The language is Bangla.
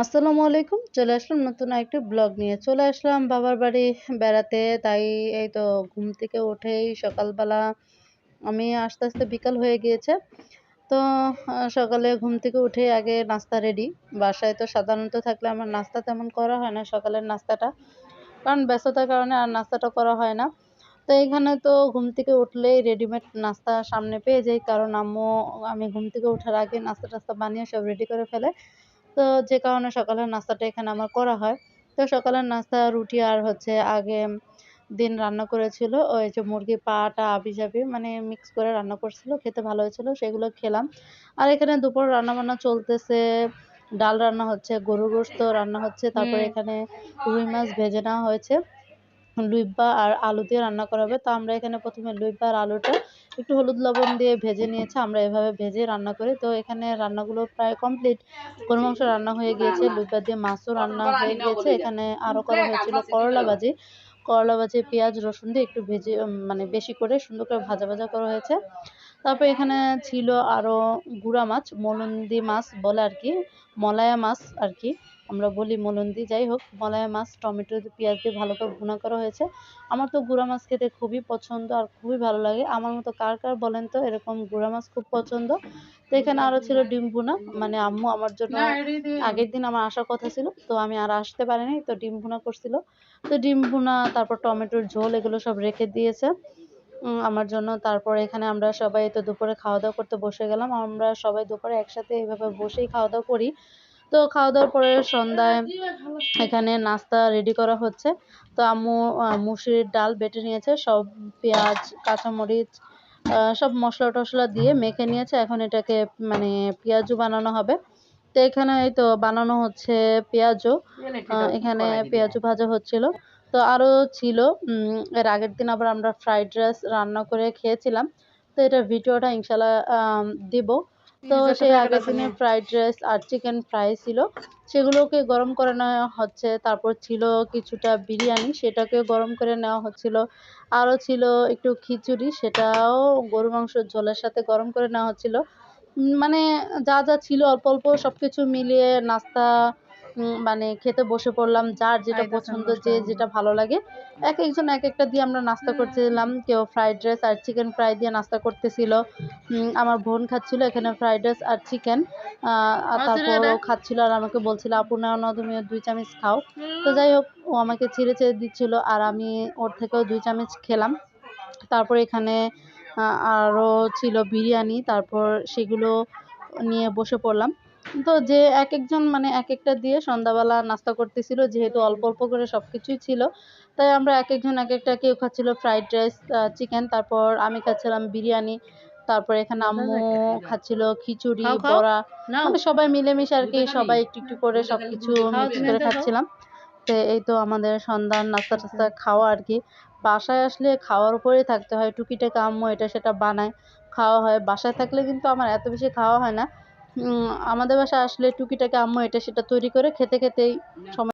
আসসালামু আলাইকুম, চলে আসলাম নতুন একটি ব্লগ নিয়ে। চলে আসলাম বাবার বাড়ি বেড়াতে, তাই এই তো ঘুম থেকে উঠেই সকালবেলা আমি আস্তে আস্তে বিকাল হয়ে গিয়েছে। তো সকালে ঘুম থেকে উঠে আগে নাস্তা রেডি বাসায় তো সাধারণত থাকলে আমার নাস্তা তেমন করা হয় না, সকালের নাস্তাটা। কারণ ব্যস্ততার কারণে আর নাস্তাটা করা হয় না। তো এখানে তো ঘুম থেকে উঠলেই রেডিমেড নাস্তা সামনে পেয়ে যাই। কারণ আম্মু, আমি ঘুম থেকে ওঠার আগে নাস্তা টাস্তা বানিয়ে সব রেডি করে ফেলে। তো যে কারণে সকালের নাস্তাটা এখানে আমার করা হয়। তো সকালের নাস্তা রুটি আর হচ্ছে আগে দিন রান্না করেছিল ওই যে মুরগি পাটা আবি জাবি মানে মিক্স করে রান্না করছিল খেতে ভালো হয়েছিল সেগুলো খেলাম। আর এখানে দুপুর রান্না বান্না চলতেছে ডাল রান্না হচ্ছে গরুর গোস্ত রান্না হচ্ছে তারপরে এখানে রুই মাছ ভেজে নেওয়া হয়েছে। লুইব্বা আর আলু দিয়ে রান্না করা হবে তো আমরা এখানে প্রথমে লুইব্বা আর আলুটা একটু হলুদ লবণ দিয়ে ভেজে নিয়েছি। আমরা এভাবে ভেজে রান্না করি। তো এখানে রান্নাগুলো প্রায় কমপ্লিট গরু মাংস রান্না হয়ে গিয়েছে লুইব্বা দিয়ে মাছও রান্না হয়ে গিয়েছে। এখানে আরও করা হয়েছিল করলা ভাজি। করলা ভাজি, পেঁয়াজ, রসুন দিয়ে একটু ভেজে মানে বেশি করে সুন্দর করে ভাজা ভাজা করা হয়েছে। তারপর এখানে ছিল আরও গুড়া মাছ, মলন্দি মাছ বলে আর কি, মলায়া মাছ আর কি। আমরা বলি মলন্দি যাই হোক মলায়া মাছ টমেটো পেঁয়াজ দিয়ে ভালো করে ভুনা করা হয়েছে। আমার তো গুড়া মাছ খেতে খুবই পছন্দ আর খুবই ভালো লাগে। আমার মতো কার কার বলেন তো এরকম গুড়া মাছ খুব পছন্দ। তো এখানে আরও ছিল ডিম ভুনা। মানে আম্মু আমার জন্য আগের দিন আমার আসার কথা ছিল তো আমি আর আসতে পারিনি তো ডিম ভুনা করছিল। তো ডিম ভুনা তারপর টমেটোর ঝোল এগুলো সব রেখে দিয়েছে। আমার জন্য। তারপর এখানে আমরা সবাই তো দুপুরে খাওয়া দাওয়া করতে বসে গেলাম। আমরা সবাই দুপুরে একসাথে এইভাবে বসেই খাওয়া দাওয়া করি। তো খাওয়া দাওয়ার পরে সন্ধ্যায় এখানে নাস্তা রেডি করা হচ্ছে। তো আম্মু মুসুরির ডাল বেটে নিয়েছে সব পেঁয়াজ কাঁচামরিচ সব মশলা টশলা দিয়ে মেখে নিয়েছে। এখন এটাকে মানে পেঁয়াজু বানানো হবে। তো এখানে এই তো বানানো হচ্ছে পেঁয়াজু আহ, এখানে পেঁয়াজু ভাজা হচ্ছিল। তো আরও ছিল এর আগের দিন আবার আমরা ফ্রাইড রাইস রান্না করে খেয়েছিলাম। তো এটা ভিডিওটা ইনশাল্লাহ দিব। তো সেই আগের দিনের ফ্রাইড রাইস আর চিকেন ফ্রাই ছিল। সেগুলোকে গরম করে নেওয়া হচ্ছে। তারপর ছিল কিছুটা বিরিয়ানি সেটাকে গরম করে নেওয়া হচ্ছিল। আরও ছিল একটু খিচুড়ি সেটাও গরু মাংসের ঝোলের সাথে গরম করে নেওয়া হচ্ছিল। মানে যা যা ছিল অল্প অল্প সব কিছু মিলিয়ে নাস্তা মানে খেতে বসে পড়লাম যার যেটা পছন্দ যে যেটা ভালো লাগে। এক একজন এক একটা দিয়ে আমরা নাস্তা করতেছিলাম কেউ ফ্রাইড রাইস আর চিকেন ফ্রাই দিয়ে নাস্তা করতেছিল। আমার বোন খাচ্ছিল এখানে ফ্রাইড রাইস আর চিকেন। আর তারপর ও খাচ্ছিল আর আমাকে বলছিল আপু নাও না তুমি দুই চামচ খাও। তো যাই হোক ও আমাকে ছিঁড়ে ছেড়ে দিচ্ছিল আর আমি ওর থেকেও দুই চামচ খেলাম। তারপর এখানে আরও ছিল বিরিয়ানি তারপর সেগুলো নিয়ে বসে পড়লাম। তো যে এক একজন মানে এক একটা দিয়ে সন্ধ্যাবেলা নাস্তা করতেছিল যেহেতু অল্প অল্প করে সব কিছুই ছিল। তাই আমরা এক একজন এক একটা কেউ খাচ্ছিল ফ্রাইড রাইস চিকেন তারপর আমি খাচ্ছিলাম বিরিয়ানি তারপর এখানে আম্মু খাচ্ছিল খিচুড়ি। বড়া। মানে সবাই মিলেমিশে আর কি সবাই একটু একটু করে সবকিছু খাও, মিক্স করে খাচ্ছিলাম। তো এই তো আমাদের সন্ধ্যার নাস্তা টাস্তা খাওয়া আর কি। বাসায় আসলে খাওয়ার উপরেই থাকতে হয়। টুকিটাকি আম্মু এটা সেটা বানায়। খাওয়া হয়। বাসায় থাকলে কিন্তু আমার এত বেশি খাওয়া হয় না। আমাদের বাসায় আসলে টুকিটাকি আম্মু এটা সেটা তৈরি করে খেতে খেতেই সময়